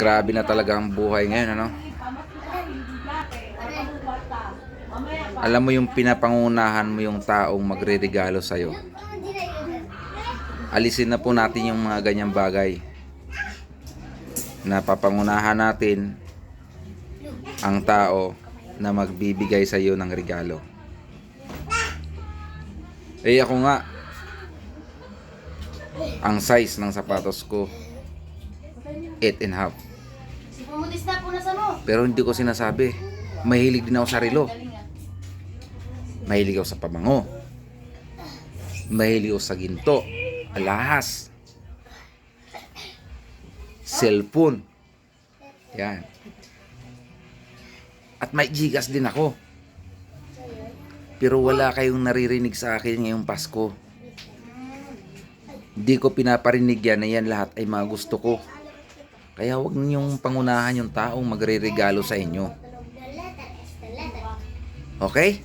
Grabe na talaga ang buhay ngayon, ano? Alam mo yung pinapangunahan mo yung taong magre-regalo sa'yo. Alisin na po natin yung mga ganyang bagay. Napapangunahan natin ang tao na magbibigay sa iyo ng regalo. Eh ako nga, ang size ng sapatos ko, 8 and a half. Si Pumutis na, punasan mo. Pero hindi ko sinasabi. Mahilig din ako sa relo. Ah. Mahilig ako sa pabango. Mahilig ako sa ginto. Alahas. Cellphone. Yan. At may gigas din ako. Pero wala kayong naririnig sa akin ngayong Pasko. Hindi ko pinaparinig yan na yan lahat ay mga gusto ko. Kaya huwag ninyong pangunahan yung taong magre-regalo sa inyo. Okay?